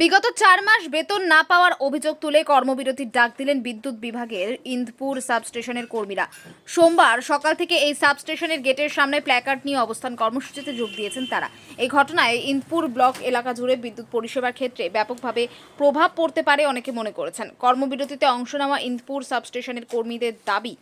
বিগত চার মাস বেতন না পাওয়ার অভিযোগ তুলে কর্মবিরতির ডাক দিলেন বিদ্যুৎ বিভাগের ইন্দপুর সাবস্টেশনের কর্মীরা। সোমবার সকাল থেকে এই সাবস্টেশনের গেটের সামনে প্ল্যাকার্ড নিয়ে অবস্থান কর্মসূচিতে যোগ দিয়েছেন তারা। এই ঘটনায় ইন্দপুর ব্লক এলাকা জুড়ে বিদ্যুৎ পরিষেবার ক্ষেত্রে ব্যাপকভাবে প্রভাব পড়তে পারে অনেকে মনে করেছেন। কর্মবিরতিতে অংশ নেওয়া ইন্দপুর সাবস্টেশনের কর্মীদের দাবি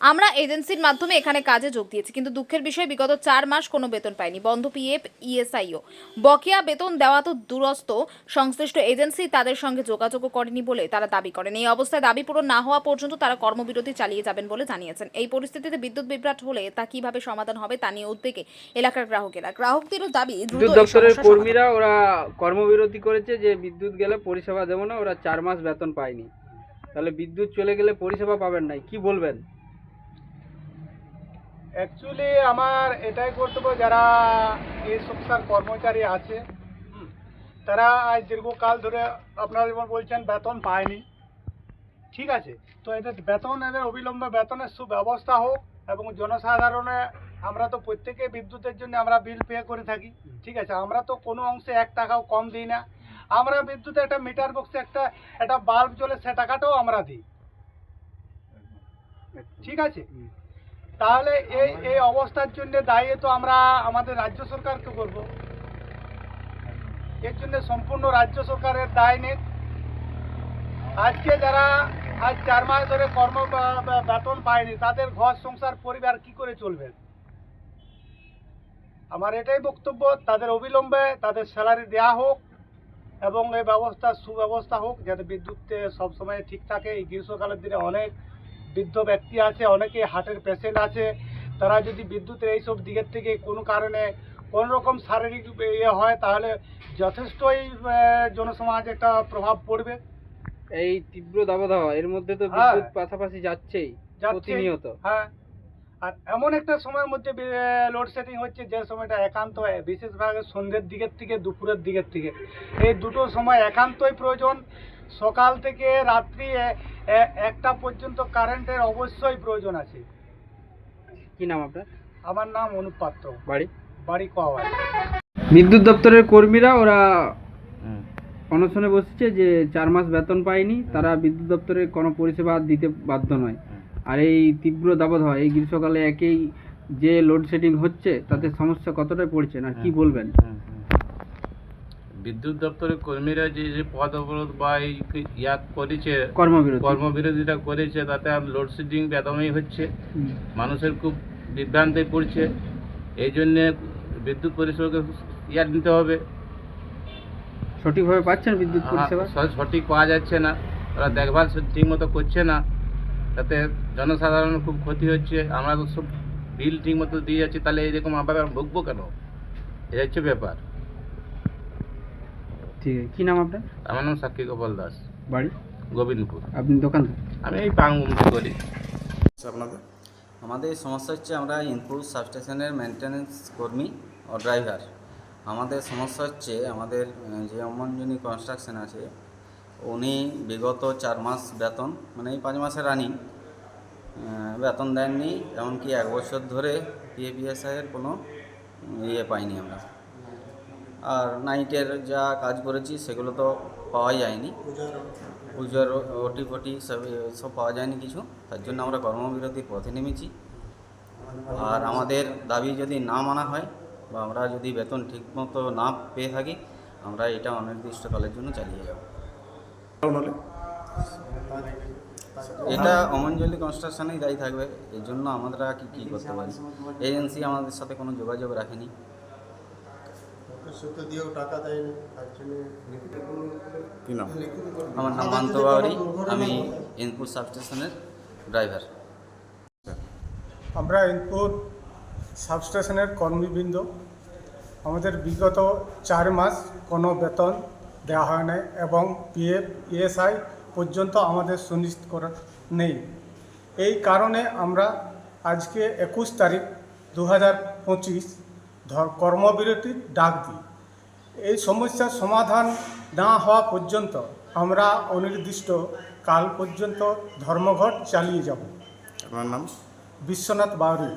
আমরা এজেন্সির মাধ্যমে এখানে কাজে যোগ দিয়েছি কিন্তু দুঃখের বিষয় বিগত চার মাস কোনো বেতন পাইনি। বন্ধ পিএফ ইএসআইও। বকেয়া বেতন দেওয়া তো দূরস্থ সংশ্লিষ্ট এজেন্সি তাদের সঙ্গে যোগাযোগও করেনি বলে তারা দাবি করেন। এই অবস্থায় দাবি পূরণ না হওয়া পর্যন্ত তারা কর্মবিরতি চালিয়ে যাবেন বলে জানিয়েছেন। এই পরিস্থিতিতে বিদ্যুৎ বিভ্রাট হলে তা কীভাবে সমাধান হবে তা নিয়ে উদ্বেগে এলাকার গ্রাহকেরা। গ্রাহকদেরও দাবি বিদ্যুৎ দপ্তরের কর্মীরা ওরা কর্মবিরতি করেছে যে বিদ্যুৎ গেলে পরিষেবা দেবো না ওরা চার মাস বেতন পায়নি। তাহলে বিদ্যুৎ চলে গেলে পরিষেবা পাবেন নাই কি বলবেন? অ্যাকচুয়ালি আমার এটাই কর্তব্য যারা এই সংস্থার কর্মচারী আছে, তারা আজ দীর্ঘকাল ধরে আপনারা যেমন বলছেন, বেতন পায়নি। ঠিক আছে? তো এদের বেতন, এদের অবিলম্বে বেতনের সুব্যবস্থা হোক এবং জনসাধারণে আমরা তো প্রত্যেকে বিদ্যুতের জন্য আমরা বিল পে করে থাকি। ঠিক আছে? আমরা তো কোনো অংশে এক টাকাও কম দিই না। আমরা বিদ্যুতে একটা মিটার বক্সে একটা একটা বাল্ব জ্বলে সে টাকাটাও আমরা দিই। ঠিক আছে? তাহলে এই এই অবস্থার জন্য দায়ী তো আমরা আমাদের রাজ্য সরকারকে করব। এর জন্য সম্পূর্ণ রাজ্য সরকারের দায় নেই। আজকে যারা আজ চার মাস ধরে কর্ম বেতন পায়নি, তাদের ঘর সংসার পরিবার কি করে চলবে? আমার এটাই বক্তব্য, তাদের অবিলম্বে তাদের স্যালারি দেওয়া হোক এবং এই ব্যবস্থার সুব্যবস্থা হোক, যাতে বিদ্যুৎ সবসময় ঠিক থাকে। এই গ্রীষ্মকালের দিনে অনেক বৃদ্ধ ব্যক্তি আছে অনেকে হার্টের পেশেন্ট আছে তারা যদি বিদ্যুতের এইসব দিকের থেকে কোনো কারণে কোনো রকম শারীরিক ইয়ে হয় তাহলে যথেষ্টই জনসমাজ একটা প্রভাব পড়বে এই তীব্র দাবদাহ এর মধ্যে তো হ্যাঁ। বিদ্যুৎ পাশাপাশি যাচ্ছেই যাচ্ছে। প্রতিনিয়ত হ্যাঁ আর এমন একটা সময়ের মধ্যে লোডশেডিং হচ্ছে যে সময়টা একান্ত বিশেষভাবে সন্ধ্যের দিকের থেকে দুপুরের দিকের থেকে এই দুটো সময় একান্তই প্রয়োজন সকাল থেকে রাত্রি একটা পর্যন্ত কারেন্টের অবশ্যই প্রয়োজন আছে। কি নাম আপনার? আমার নাম অনুপাত্র বাড়ি? বাড়ি কোয়াবাড়ি বিদ্যুৎ দপ্তরের কর্মীরা ওরা অনশনে বসছে যে চার মাস বেতন পায়নি তারা বিদ্যুৎ দপ্তরের কোনো পরিষেবা দিতে বাধ্য নয়। আর এই তীব্র দাবদাহ এই গ্রীষ্মকালে একেই যে লোডশেডিং হচ্ছে তাতে সমস্যা কতটাই পড়ছে আর কি বলবেন? বিদ্যুৎ দপ্তরের কর্মীরা যে যে পদ অবরোধ বা এই ইয়া করেছে কর্মবিরতি। কর্মবিরোধিতা করেছে তাতে আর লোডশেডিং বেদমই হচ্ছে। মানুষের খুব বিভ্রান্তি পড়ছে। এই জন্যে বিদ্যুৎ পরিষেবাকে ইয়া নিতে হবে। সঠিকভাবে পাচ্ছেন বিদ্যুৎ পরিষেবা? সঠিক পাওয়া যাচ্ছে না। ওরা দেখভাল ঠিক মতো করছে না। তাতে জনসাধারণের খুব ক্ষতি হচ্ছে। আমরা তো সব বিল ঠিক মতো দিয়ে যাচ্ছি তাহলে এইরকম আবার ভুগবো কেন? এটা হচ্ছে ব্যাপার। ঠিক আছে। কি নাম আপনার? আমার নাম সাক্ষী গোপাল দাস। বাড়ি? গোবিন্দপুর। আপনি দোকান আমি এই পাঙ্গুমটি করি আপনাদের? আমাদের সমস্যা হচ্ছে আমরা ইনপুর সাবস্টেশনের মেনটেন্যান্স কর্মী ও ড্রাইভার আমাদের সমস্যা হচ্ছে আমাদের যে অমনজনী কনস্ট্রাকশন আছে উনি বিগত চার মাস বেতন মানে এই পাঁচ মাসের রানিং বেতন দেননি এমনকি এক বছর ধরে পিএপিএসআইয়ের কোনো ইয়ে পাইনি আমরা। আর নাইটের যা কাজ করেছি সেগুলো তো পাওয়া যায়নি। পুজোর ওটি ফটি সব সব পাওয়া যায়নি কিছু। তার জন্য আমরা কর্মবিরতির পথে নেমেছি। আর আমাদের দাবি যদি না মানা হয় বা আমরা যদি বেতন ঠিকমতো না পেয়ে থাকি, আমরা এটা অনির্দিষ্টকালের জন্য চালিয়ে যাব। এটা অমঞ্জলি কনস্ট্রাকশনেই দায়ী থাকবে। এর জন্য আমরা কি, কী করতে পারি? এজেন্সি আমাদের সাথে কোনো যোগাযোগ রাখেনি। সূত্র দিয়েও টাকা দেয়নি তার জন্য কি নাম? আমার নাম মান্ত বাউরি আমি ইনপুট সাবস্টেশনের ড্রাইভার। আমরা ইনপুট সাবস্টেশনের কর্মীবৃন্দ। আমাদের বিগত চার মাস কোনো বেতন দেওয়া হয় নাই এবং পিএফ ইএসআই পর্যন্ত আমাদের সুনিশ্চিত করা নেই। এই কারণে আমরা আজকে একুশ তারিখ দু হাজার পঁচিশ কর্মবিরতির ডাক দিই। এই সমস্যার সমাধান না হওয়া পর্যন্ত আমরা অনির্দিষ্ট কাল পর্যন্ত ধর্মঘট চালিয়ে যাব। আমার নাম? বিশ্বনাথ বাউরি।